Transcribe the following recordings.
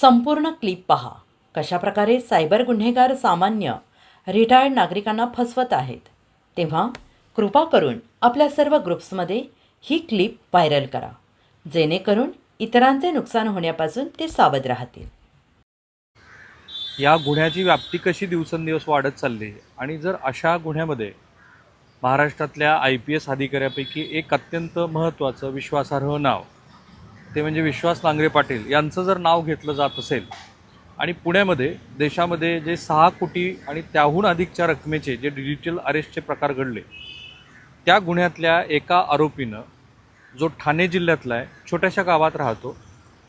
संपूर्ण क्लिप पहा. कशाप्रकारे सायबर गुन्हेगार सामान्य रिटायर्ड नागरिकांना फसवत आहेत. तेव्हा कृपा करून आपल्या सर्व ग्रुप्समध्ये ही क्लिप व्हायरल करा. जेणेकरून इतरांचे नुकसान होण्यापासून ते सावध राहतील. या गुन्ह्याची व्याप्ती कशी दिवसेंदिवस वाढत चालली आहे? आणि जर अशा गुन्ह्यामध्ये महाराष्ट्रातल्या आय पी एस अधिकाऱ्यापैकी एक अत्यंत महत्त्वाचं विश्वासार्ह नाव ते म्हणजे विश्वास नांगरे पाटील यांचं जर नाव घेतलं जात असेल आणि पुण्यामध्ये देशामध्ये जे सहा कोटी आणि त्याहून अधिकच्या रकमेचे जे डिजिटल अरेस्टचे प्रकार घडले त्या गुन्ह्यातल्या एका आरोपीनं जो ठाणे जिल्ह्यातला आहे छोट्याशा गावात राहतो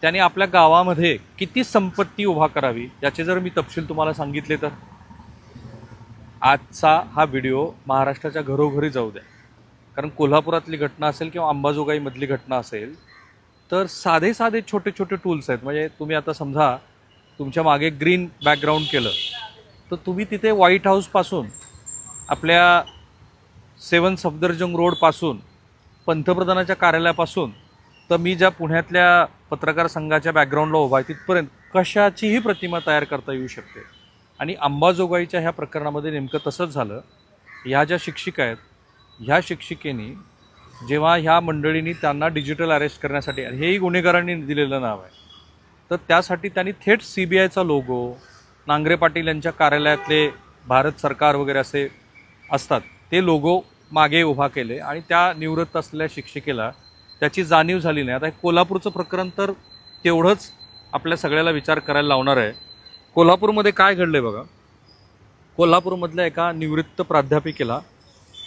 त्याने आपल्या गावामध्ये किती संपत्ती उभा करावी याचे जर मी तपशील तुम्हाला सांगितले तर? आजचा हा व्हिडिओ महाराष्ट्राच्या घरोघरी जाऊ द्या. कारण कोल्हापुरातली घटना असेल किंवा अंबाजोगाईमधली घटना असेल तर साधे साधे छोटे छोटे टूल्स आहेत. म्हणजे तुम्ही आता समजा तुमच्या मागे ग्रीन बॅकग्राऊंड केलं. तर तुम्ही तिथे व्हाईट हाऊसपासून आपल्या सेवन सफदरजंग रोडपासून पंतप्रधानाच्या कार्यालयापासून तर मी ज्या पुण्यातल्या पत्रकार संघाच्या बॅकग्राऊंडला उभा आहे तिथपर्यंत कशाचीही प्रतिमा तयार करता येऊ शकते. आणि अंबाजोगाईच्या ह्या प्रकरणामध्ये नेमकं तसंच झालं. ह्या ज्या शिक्षिका आहेत ह्या शिक्षिकेनी जेव्हा ह्या मंडळींनी त्यांना डिजिटल अरेस्ट करण्यासाठी हेही गुन्हेगारांनी दिलेलं नाव आहे तर त्यासाठी त्यांनी थेट सी बी आयचा लोगो नांगरे पाटील यांच्या कार्यालयातले भारत सरकार वगैरे असे असतात ते लोगो मागे उभा केले आणि त्या निवृत्त असलेल्या शिक्षिकेला त्याची जाणीव झाली नाही. आता हे कोल्हापूरचं प्रकरण तर तेवढंच आपल्या सगळ्याला विचार करायला लावणार आहे. कोल्हापूरमध्ये काय घडलं आहे बघा? कोल्हापूरमधल्या एका निवृत्त प्राध्यापिकेला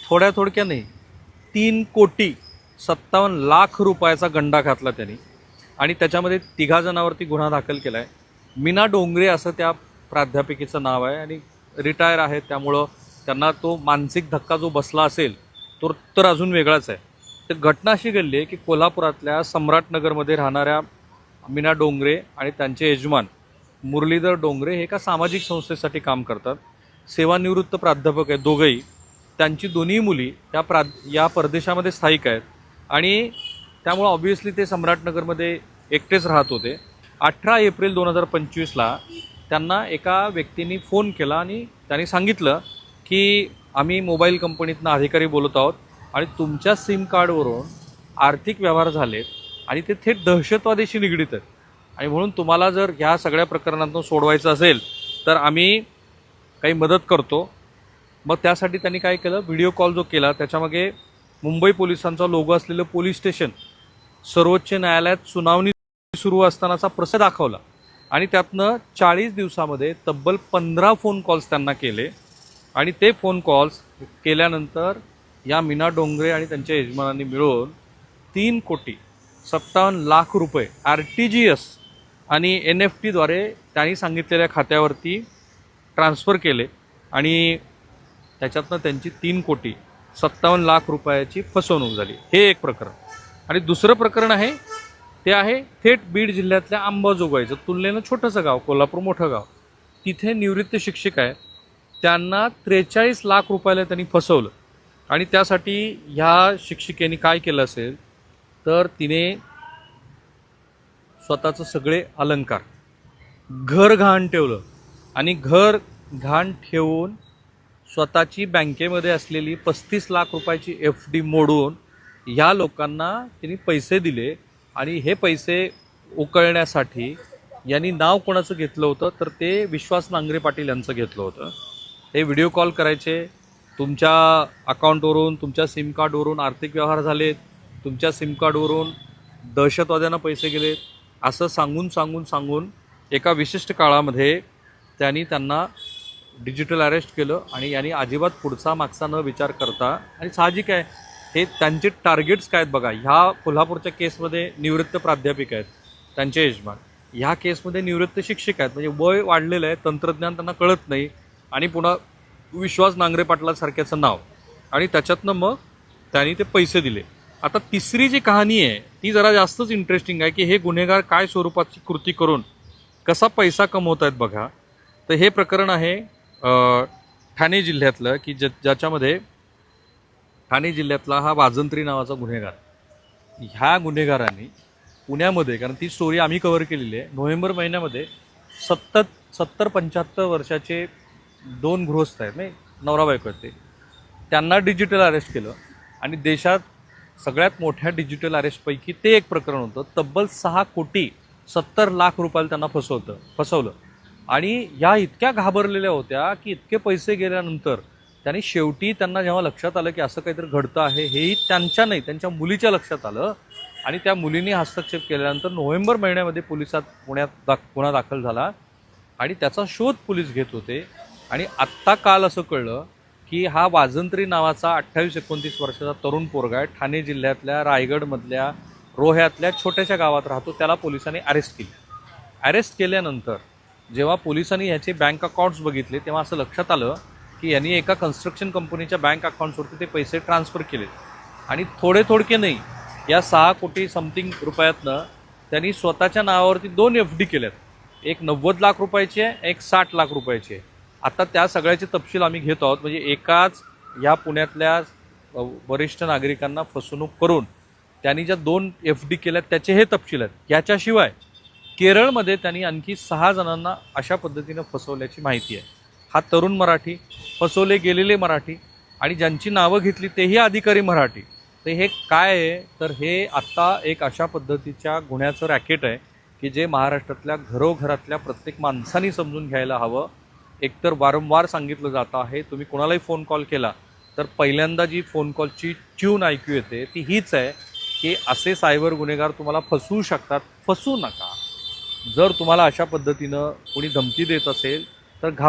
थोड्या थोडक्या नाही तीन कोटी सत्तावन्न लाख रुपयाचा गंडा घातला त्यांनी. आणि त्याच्यामध्ये तिघा जणांवरती गुन्हा दाखल केला आहे मीना डोंगरे असं त्या प्राध्यापिकेचं नाव आहे आणि रिटायर आहे त्यामुळं त्यांना तो मानसिक धक्का जो बसला असेल तो तर अजून वेगळाच आहे. तर घटना अशी घडली आहे की कोल्हापुरातल्या सम्राटनगरमध्ये राहणाऱ्या मीना डोंगरे आणि त्यांचे यजमान मुरलीधर डोंगरे हे एका सामाजिक संस्थेसाठी काम करतात. सेवानिवृत्त प्राध्यापक आहेत दोघंही. त्यांची दोन्ही मुली या प्रा या परदेशामध्ये स्थायिक आहेत. आणि त्यामुळं ऑब्व्हियसली ते सम्राटनगरमध्ये एकटेच राहत होते. अठरा एप्रिल दोन हजार पंचवीसला त्यांना एका व्यक्तीने फोन केला आणि त्यांनी सांगितलं की आम्ही मोबाईल कंपनीतनं अधिकारी बोलत आहोत आणि तुमच्या सिम कार्डवरून आर्थिक व्यवहार झालेत आणि ते थेट दहशतवादीशी निगडीत आहेत. आणि म्हणून तुम्हाला जर ह्या सगळ्या प्रकरणातून सोडवायचं असेल तर आम्ही काही मदत करतो. मग त्यासाठी त्यांनी काय केलं? व्हिडिओ कॉल जो केला त्याच्यामागे मुंबई पोलिसांचा लोगो असलेलं पोलीस स्टेशन सर्वोच्च न्यायालयात सुनावणी सुरू असतानाचा प्रसंग दाखवला. आणि त्यातनं चाळीस दिवसामध्ये तब्बल पंधरा फोन कॉल्स त्यांना केले. आणि ते फोन कॉल्स केल्यानंतर या मीना डोंगरे आणि त्यांच्या यजमानांनी मिळून तीन कोटी सत्तावन्न लाख रुपये आर टी जी एस आणि एन एफ टीद्वारे त्यांनी सांगितलेल्या खात्यावरती ट्रान्स्फर केले. आणि त्याच्यातनं त्यांची तीन कोटी सत्तावन्न लाख रुपयाची फसवणूक झाली. हे एक प्रकरण. आणि दुसरं प्रकरण आहे ते आहे थेट बीड जिल्ह्यातल्या अंबाजोगाईचं. तुलनेनं छोटंसं गाव कोल्हापूर मोठं गाव. तिथे निवृत्त शिक्षक आहे त्यांना त्रेचाळीस लाख रुपयाला त्यांनी फसवलं. आणि त्यासाठी ह्या शिक्षिकेने काय केलं असेल तर तिने स्वतःचं सगळे अलंकार घर घाण ठेवलं. आणि घर घाण ठेवून स्वतःची बँकेमध्ये असलेली पस्तीस लाख रुपयाची एफ डी मोडून ह्या लोकांना त्यांनी पैसे दिले आणि हे पैसे उकळण्यासाठी यांनी नाव कोणाचं घेतलं होतं तर ते विश्वास नांगरे पाटील यांचं घेतलं होतं. ते व्हिडिओ कॉल करायचे. तुमच्या अकाउंटवरून तुमच्या सिम कार्डवरून आर्थिक व्यवहार झालेत. तुमच्या सिम कार्डवरून दहशतवाद्यांना पैसे गेलेत. असं सांगून सांगून सांगून एका विशिष्ट काळामध्ये त्यांनी त्यांना डिजिटल अरेस्ट केलं आणि यांनी अजिबात पुढचा मागचा न विचार करता आणि साहजिक आहे हे त्यांचे टार्गेट्स काय आहेत बघा ह्या कोल्हापूरच्या केसमध्ये निवृत्त प्राध्यापिका आहेत त्यांचे यजमान. ह्या केसमध्ये निवृत्त शिक्षक आहेत म्हणजे वय वाढलेलं आहे तंत्रज्ञान त्यांना कळत नाही आणि पुन्हा विश्वास नांगरे पाटलासारख्याचं नाव. आणि त्याच्यातनं मग त्यांनी ते पैसे दिले. आता तिसरी जी कहाणी आहे ती जरा जास्तच इंटरेस्टिंग आहे की हे गुन्हेगार काय स्वरूपाची कृती करून कसा पैसा कमवत आहेत बघा. तर हे प्रकरण आहे ठाणे जिल्ह्यातलं की ज्या ज्याच्यामध्ये ठाणे जिल्ह्यातला हा वाजंत्री नावाचा गुन्हेगार ह्या गुन्हेगारांनी पुण्यामध्ये कारण ती स्टोरी आम्ही कव्हर केलेली आहे नोव्हेंबर महिन्यामध्ये सत्तर सत्तर पंच्याहत्तर वर्षाचे दोन गृहस्थ आहेत नाही नवरा बायको आहेत ते. त्यांना डिजिटल अरेस्ट केलं आणि देशात सगळ्यात मोठ्या डिजिटल अरेस्टपैकी ते एक प्रकरण होतं. तब्बल सहा कोटी सत्तर लाख रुपयाला त्यांना फसवतं फसवलं. आणि या इतक्या घाबरलेल्या होत्या की इतके पैसे गेल्यानंतर त्यांनी शेवटी त्यांना जेव्हा लक्षात आलं की असं काहीतरी घडतं आहे हेही त्यांच्या नाही त्यांच्या मुलीच्या लक्षात आलं. आणि त्या मुलीने हस्तक्षेप केल्यानंतर नोव्हेंबर महिन्यामध्ये पोलिसात पुण्यात दाख गुन्हा दाखल झाला. आणि त्याचा शोध पोलीस घेत होते. आणि आत्ता काल असं कळलं की हा वाजंत्री नावाचा अठ्ठावीस एकोणतीस वर्षाचा तरुण पोरगा आहे. ठाणे जिल्ह्यातल्या रायगडमधल्या रोह्यातल्या छोट्याशा गावात राहतो. त्याला पोलिसांनी अरेस्ट केली. अरेस्ट केल्यानंतर जेव्हा पोलिसांनी ह्याचे बँक अकाउंट्स बघितले तेव्हा असं लक्षात आलं की यांनी एका कन्स्ट्रक्शन कंपनीच्या बँक अकाउंट्सवरती ते पैसे ट्रान्सफर केले. आणि थोडे थोडके नाही या सहा कोटी समथिंग रुपयातनं त्यांनी स्वतःच्या नावावरती दोन एफ डी केल्यात. एक नव्वद लाख रुपयाचे आहे, एक साठ लाख रुपयाचे आहे. आता त्या सगळ्याचे तपशील आम्ही घेत आहोत म्हणजे एकाच या पुण्यातल्या वरिष्ठ नागरिकांना फसवणूक करून त्यांनी ज्या दोन एफ डी केल्यात त्याचे हे तपशील आहेत. याच्याशिवाय केरळमध्ये त्यांनी आणखी सहा जणांना अशा पद्धतीनं फसवल्याची माहिती आहे. हा तरुण मराठी फसवले गेलेले मराठी आणि ज्यांची नावं घेतली तेही अधिकारी मराठी. तर हे काय आहे? तर हे आत्ता एक अशा पद्धतीच्या गुन्ह्याचं रॅकेट आहे की जे महाराष्ट्रातल्या घरोघरातल्या प्रत्येक माणसानी समजून घ्यायला हवं. एकतर वारंवार सांगितलं जातं आहे तुम्ही कोणालाही फोन कॉल केला तर पहिल्यांदा जी फोन कॉलची ट्यून ऐकू येते ती हीच आहे की असे सायबर गुन्हेगार तुम्हाला फसवू शकतात फसवू नका. जर तुम्हाला अशा पद्धतीनं कोणी धमकी देत असेल तर घा